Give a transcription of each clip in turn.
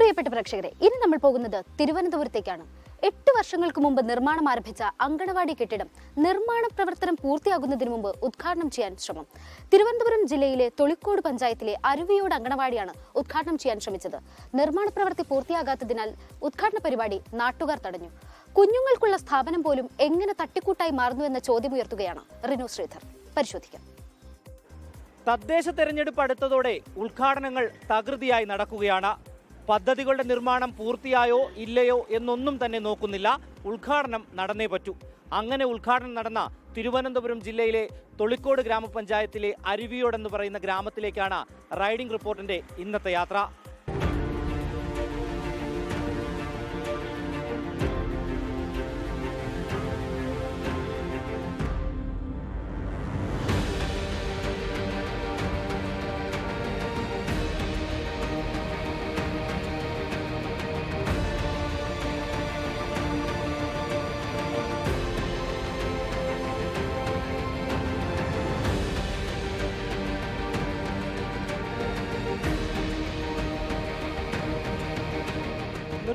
പ്രിയപ്പെട്ട പ്രേക്ഷകരെ ഇനി നമ്മൾ പോകുന്നത് തിരുവനന്തപുരത്തേക്കാണ്. എട്ട് വർഷങ്ങൾക്ക് മുമ്പ് നിർമ്മാണം ആരംഭിച്ച അങ്കണവാടി കെട്ടിടം നിർമ്മാണ പ്രവർത്തനം പൂർത്തിയാകുന്നതിന് മുമ്പ് ഉദ്ഘാടനം ചെയ്യാൻ ശ്രമം. തിരുവനന്തപുരം ജില്ലയിലെ തൊളിക്കോട് പഞ്ചായത്തിലെ അരുവിയോട് അങ്കണവാടിയാണ് ഉദ്ഘാടനം ചെയ്യാൻ ശ്രമിച്ചത്. നിർമ്മാണ പ്രവൃത്തി പൂർത്തിയാകാത്തതിനാൽ ഉദ്ഘാടന പരിപാടി നാട്ടുകാർ തടഞ്ഞു. കുഞ്ഞുങ്ങൾക്കുള്ള സ്ഥാപനം പോലും എങ്ങനെ തട്ടിക്കൂട്ടായി മാറുന്നു എന്ന ചോദ്യം ഉയർത്തുകയാണ് റിനു ശ്രീധർ. പരിശോധിക്കാം. തദ്ദേശ തെരഞ്ഞെടുപ്പ് അടുത്തതോടെ ഉദ്ഘാടനങ്ങൾ തകൃതിയായി നടക്കുകയാണ് പദ്ധതികളുടെ നിർമ്മാണം പൂർത്തിയായോ ഇല്ലയോ എന്നൊന്നും തന്നെ നോക്കുന്നില്ല. ഉദ്ഘാടനം നടന്നേ പറ്റൂ. അങ്ങനെ ഉദ്ഘാടനം നടന്ന തിരുവനന്തപുരം ജില്ലയിലെ തൊളിക്കോട് ഗ്രാമപഞ്ചായത്തിലെ അരുവിയോടെന്ന് പറയുന്ന ഗ്രാമത്തിലേക്കാണ് റൈഡിംഗ് റിപ്പോർട്ടിന്റെ ഇന്നത്തെ യാത്ര.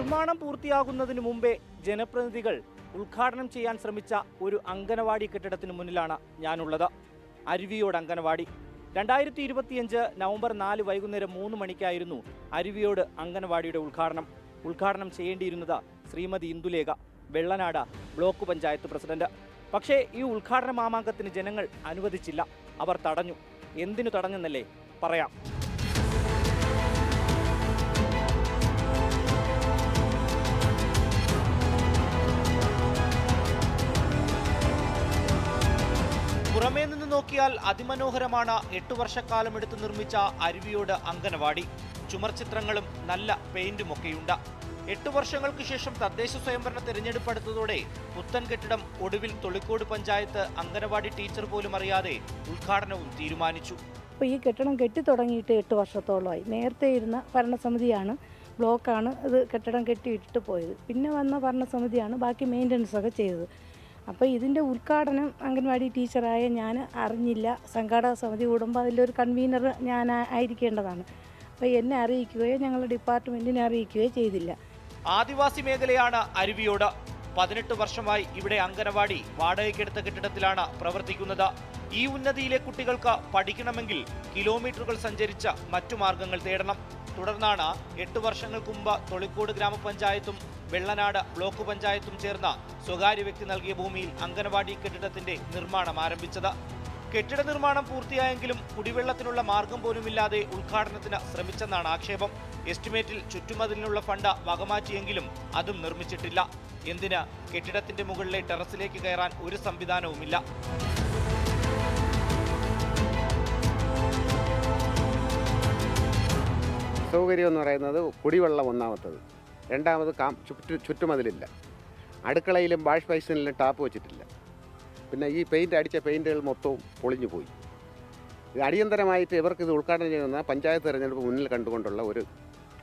നിർമ്മാണം പൂർത്തിയാകുന്നതിന് മുമ്പേ ജനപ്രതിനിധികൾ ഉദ്ഘാടനം ചെയ്യാൻ ശ്രമിച്ച ഒരു അങ്കനവാടി കെട്ടിടത്തിന് മുന്നിലാണ് ഞാനുള്ളത്. അരുവിയോട് അങ്കനവാടി രണ്ടായിരത്തി ഇരുപത്തിയഞ്ച് നവംബർ നാല് വൈകുന്നേരം മൂന്ന് മണിക്കായിരുന്നു അരുവിയോട് അങ്കനവാടിയുടെ ഉദ്ഘാടനം. ഉദ്ഘാടനം ചെയ്യേണ്ടിയിരുന്നത് ശ്രീമതി ഇന്ദുലേഖ വെള്ളനാട് ബ്ലോക്ക് പഞ്ചായത്ത് പ്രസിഡന്റ്. പക്ഷേ ഈ ഉദ്ഘാടന മാമാങ്കത്തിന് ജനങ്ങൾ അനുവദിച്ചില്ല. അവർ തടഞ്ഞു. എന്തിനു തടഞ്ഞെന്നല്ലേ പറയാം. നോക്കിയാൽ അതിമനോഹരമാണ് എട്ടു വർഷക്കാലം എടുത്തു നിർമ്മിച്ച അരുവിയോട് അങ്കനവാടി. ചുമർചിത്രങ്ങളും നല്ല പെയിന്റും ഒക്കെയുണ്ട് എട്ടു വർഷങ്ങൾക്ക് ശേഷം തദ്ദേശ സ്വയംഭരണ തെരഞ്ഞെടുപ്പ് അടുത്തതോടെ പുത്തൻ കെട്ടിടം ഒടുവിൽ തൊളിക്കോട് പഞ്ചായത്ത് അംഗനവാടി ടീച്ചർ പോലും അറിയാതെ ഉദ്ഘാടനവും തീരുമാനിച്ചു. ഇപ്പോൾ ഈ കെട്ടിടം കെട്ടി തുടങ്ങിയിട്ട് എട്ട് വർഷത്തോളമായി. നേരത്തെ ഇരുന്ന ഭരണസമിതിയാണ് ബ്ലോക്കാണ് ഇത് കെട്ടിടം കെട്ടിയിട്ടിട്ട് പോയത്. പിന്നെ വന്ന ഭരണസമിതിയാണ് ബാക്കി മെയിന്റനൻസ് ഒക്കെ ചെയ്തത്. അപ്പോൾ ഇതിന്റെ ഉദ്ഘാടനം അംഗൻവാടി ടീച്ചറായ ഞാൻ അറിഞ്ഞില്ല. സംഘാടക സമിതി കൂടുമ്പോൾ അതിലൊരു കൺവീനർ ഞാൻ ആയിരിക്കേണ്ടതാണ്. അപ്പോൾ എന്നെ അറിയിക്കുകയോ ഞങ്ങളുടെ ഡിപ്പാർട്ട്മെന്റിനെ അറിയിക്കുകയോ ചെയ്തില്ല. ആദിവാസി മേഖലയാണ് അരുവിയോട്. പതിനെട്ട് വർഷമായി ഇവിടെ അംഗനവാടി വാടകയ്ക്കെടുത്ത കെട്ടിടത്തിലാണ് പ്രവർത്തിക്കുന്നത്. ഈ ഉന്നതിയിലെ കുട്ടികൾക്ക് പഠിക്കണമെങ്കിൽ കിലോമീറ്ററുകൾ സഞ്ചരിച്ച മറ്റു മാർഗങ്ങൾ തേടണം. തുടർന്നാണ് എട്ട് വർഷങ്ങൾക്ക് മുമ്പ് തൊളിക്കോട് ഗ്രാമപഞ്ചായത്തും വെള്ളനാട് ബ്ലോക്ക് പഞ്ചായത്തും ചേർന്ന സ്വകാര്യ വ്യക്തി നൽകിയ ഭൂമിയിൽ അംഗനവാടി കെട്ടിടത്തിന്റെ നിർമ്മാണം ആരംഭിച്ചത്. കെട്ടിട നിർമ്മാണം പൂർത്തിയായെങ്കിലും കുടിവെള്ളത്തിനുള്ള മാർഗം പോലുമില്ലാതെ ഉദ്ഘാടനത്തിന് ശ്രമിച്ചെന്നാണ് ആക്ഷേപം. എസ്റ്റിമേറ്റിൽ ചുറ്റുമതിലിനുള്ള ഫണ്ട് വകമാറ്റിയെങ്കിലും അതും നിർമ്മിച്ചിട്ടില്ല. എന്തിന്? കെട്ടിടത്തിന്റെ മുകളിലെ ടെറസിലേക്ക് കയറാൻ ഒരു സംവിധാനവുമില്ല. സൗകര്യം എന്ന് പറയുന്നത് കുടിവെള്ളം ഒന്നാമത്തത്. രണ്ടാമത് കാം ചുറ്റു ചുറ്റുമതിലില്ല. അടുക്കളയിലും വാഷ് ബേസിനിലും ടാപ്പ് വെച്ചിട്ടില്ല. പിന്നെ ഈ പെയിന്റ് അടിച്ച പെയിന്റുകൾ മൊത്തവും പൊളിഞ്ഞു പോയി. ഇത് അടിയന്തരമായിട്ട് ഇവർക്ക് ഇത് ഉദ്ഘാടനം ചെയ്യുന്ന പഞ്ചായത്ത് തെരഞ്ഞെടുപ്പ് മുന്നിൽ കണ്ടുകൊണ്ടുള്ള ഒരു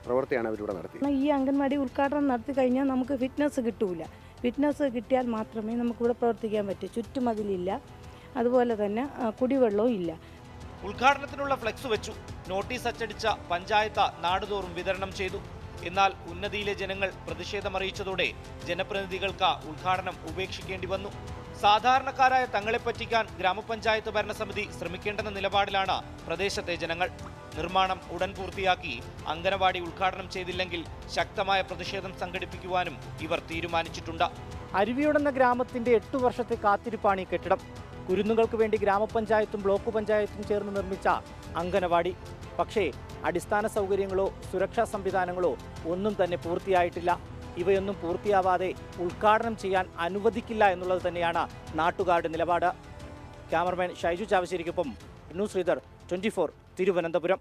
പ്രവൃത്തിയാണ് അവരിവിടെ നടത്തിയത്. ഈ അംഗൻവാടി ഉദ്ഘാടനം നടത്തി കഴിഞ്ഞാൽ നമുക്ക് ഫിറ്റ്നസ് കിട്ടൂല. ഫിറ്റ്നസ് കിട്ടിയാൽ മാത്രമേ നമുക്കിവിടെ പ്രവർത്തിക്കാൻ പറ്റൂ. ചുറ്റുമതിലില്ല. അതുപോലെ തന്നെ കുടിവെള്ളവും ഇല്ല. ഉദ്ഘാടനത്തിനുള്ള ഫ്ലെക്സ് വെച്ചു. നോട്ടീസ് അച്ചടിച്ച പഞ്ചായത്ത് നാടുതോറും വിതരണം ചെയ്തു. എന്നാൽ ഉന്നതിയിലെ ജനങ്ങൾ പ്രതിഷേധമറിയിച്ചതോടെ ജനപ്രതിനിധികൾക്ക് ഉദ്ഘാടനം ഉപേക്ഷിക്കേണ്ടി വന്നു. സാധാരണക്കാരായ തങ്ങളെ പറ്റിക്കാൻ ഗ്രാമപഞ്ചായത്ത് ഭരണസമിതി ശ്രമിക്കേണ്ടെന്ന നിലപാടിലാണ് പ്രദേശത്തെ ജനങ്ങൾ. നിർമ്മാണം ഉടൻ പൂർത്തിയാക്കി അങ്കനവാടി ഉദ്ഘാടനം ചെയ്തില്ലെങ്കിൽ ശക്തമായ പ്രതിഷേധം സംഘടിപ്പിക്കുവാനും ഇവർ തീരുമാനിച്ചിട്ടുണ്ട്. അരുവിയോടെന്ന ഗ്രാമത്തിന്റെ എട്ടു വർഷത്തെ കാത്തിരിപ്പാണ് ഈ കെട്ടിടം. കുരുന്നുകൾക്ക് വേണ്ടി ഗ്രാമപഞ്ചായത്തും ബ്ലോക്ക് പഞ്ചായത്തും ചേർന്ന് നിർമ്മിച്ച അങ്കനവാടി. പക്ഷേ അടിസ്ഥാന സൗകര്യങ്ങളോ സുരക്ഷാ സംവിധാനങ്ങളോ ഒന്നും തന്നെ പൂർത്തിയായിട്ടില്ല. ഇവയൊന്നും പൂർത്തിയാവാതെ ഉദ്ഘാടനം ചെയ്യാൻ അനുവദിക്കില്ല എന്നുള്ളത് തന്നെയാണ് നാട്ടുകാരുടെ നിലപാട്. ക്യാമറമാൻ ഷൈജു ചാവശ്ശേരിക്കൊപ്പം ന്യൂസ് റീഡർ ട്വന്റി തിരുവനന്തപുരം.